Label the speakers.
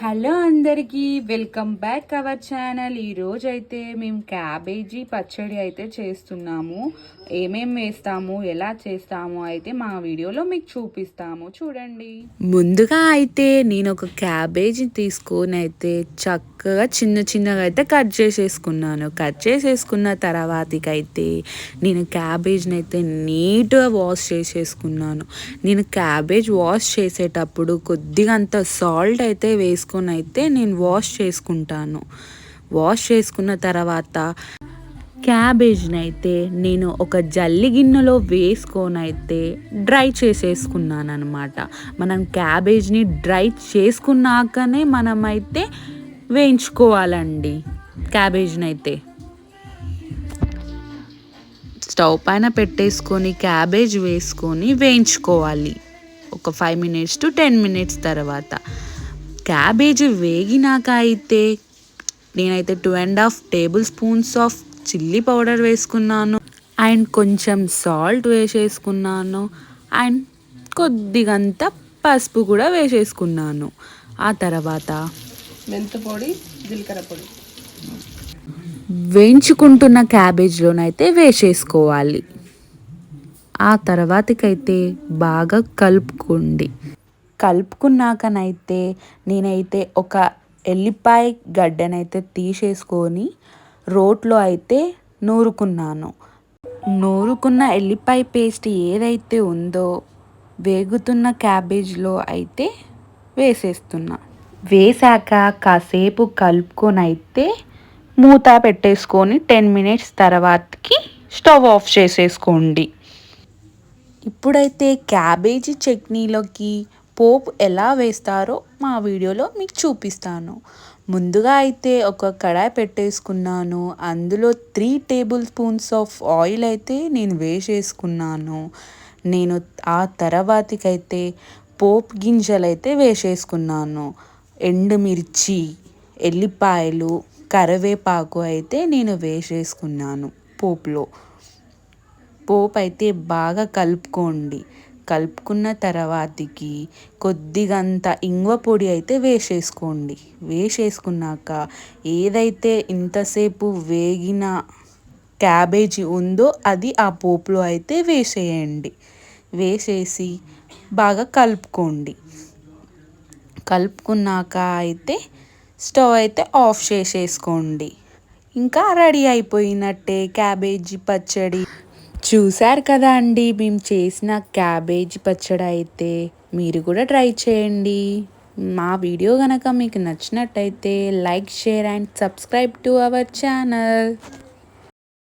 Speaker 1: Hello అందరికీ welcome back our channel. ఈరోజు అయితే మేము క్యాబేజీ పచ్చడి అయితే చేస్తున్నాము. ఏమేం వేస్తాము ఎలా చేస్తాము అయితే మా వీడియోలో మీకు చూపిస్తాము. చూడండి. ముందుగా అయితే నేను ఒక క్యాబేజీ తీసుకొని అయితే చక్కగా చిన్న చిన్నగా అయితే కట్ చేసేసుకున్నాను. కట్ చేసేసుకున్న తర్వాతకైతే అయితే నేను క్యాబేజ్ని అయితే నీట్గా వాష్ చేసేసుకున్నాను. నేను క్యాబేజ్ వాష్ చేసేటప్పుడు కొద్దిగా అంత సాల్ట్ అయితే వేసుకున్నాను. వేసుకొని అయితే నేను వాష్ చేసుకుంటాను. వాష్ చేసుకున్న తర్వాత క్యాబేజ్ని అయితే నేను ఒక జల్లి గిన్నెలో వేసుకొని అయితే డ్రై చేసేసుకున్నాను అనమాట మనం క్యాబేజ్ని డ్రై చేసుకున్నాకనే మనమైతే వేయించుకోవాలండి క్యాబేజ్ని అయితే స్టవ్ పైన పెట్టేసుకొని క్యాబేజ్ వేసుకొని వేయించుకోవాలి. ఒక five minutes to ten minutes తర్వాత. క్యాబేజ్ వేగినాక అయితే నేనైతే two and half tablespoons of chilli powder వేసుకున్నాను. అండ్ కొంచెం సాల్ట్ వేసేసుకున్నాను. అండ్ కొద్దిగంత పసుపు కూడా వేసేసుకున్నాను. ఆ తర్వాత
Speaker 2: మెంతుపొడి జీలకర్ర పొడి.
Speaker 1: వేయించుకుంటున్న క్యాబేజ్లోనైతే వేసేసుకోవాలి. ఆ తర్వాతకైతే బాగా కలుపుకోండి. కలుపుకున్నాకనైతే నేనైతే ఒక ఎల్లిపాయ గడ్డనైతే తీసేసుకొని రోట్లో అయితే నూరుకున్నాను. నూరుకున్న ఎల్లిపాయ పేస్ట్ ఏదైతే ఉందో వేగుతున్న క్యాబేజ్లో అయితే వేసేస్తున్నా. వేసాక కాసేపు కలుపుకొని అయితే మూత పెట్టేసుకొని టెన్ మినిట్స్ తర్వాతకి స్టవ్ ఆఫ్ చేసేసుకోండి. ఇప్పుడైతే క్యాబేజీ చట్నీలోకి పోపు ఎలా వేస్తారో మా వీడియోలో మీకు చూపిస్తాను. ముందుగా అయితే ఒక కడాయి పెట్టేసుకున్నాను. అందులో three tablespoons of oil అయితే నేను వేసేసుకున్నాను. నేను ఆ తర్వాతకైతే పోపు గింజలు అయితే వేసేసుకున్నాను. ఎండుమిర్చి ఎల్లిపాయలు కరివేపాకు అయితే నేను వేసేసుకున్నాను పోపులో. పోపు అయితే బాగా కలుపుకోండి. కలుపుకున్న తర్వాతకి కొద్దిగంత ఇంగువ పొడి అయితే వేసేసుకోండి. వేసేసుకున్నాక ఏదైతే ఇంతసేపు వేగిన క్యాబేజీ ఉందో అది ఆ పోపులో అయితే వేసేయండి. వేసేసి బాగా కలుపుకోండి. కలుపుకున్నాక అయితే స్టవ్ అయితే ఆఫ్ చేసేసుకోండి. ఇంకా రెడీ అయిపోయినట్టే క్యాబేజీ పచ్చడి. చూశారు కదా అండి మేము చేసిన క్యాబేజీ పచ్చడి అయితే మీరు కూడా ట్రై చేయండి. మా వీడియో కనుక మీకు నచ్చినట్టయితే like share and subscribe to our channel.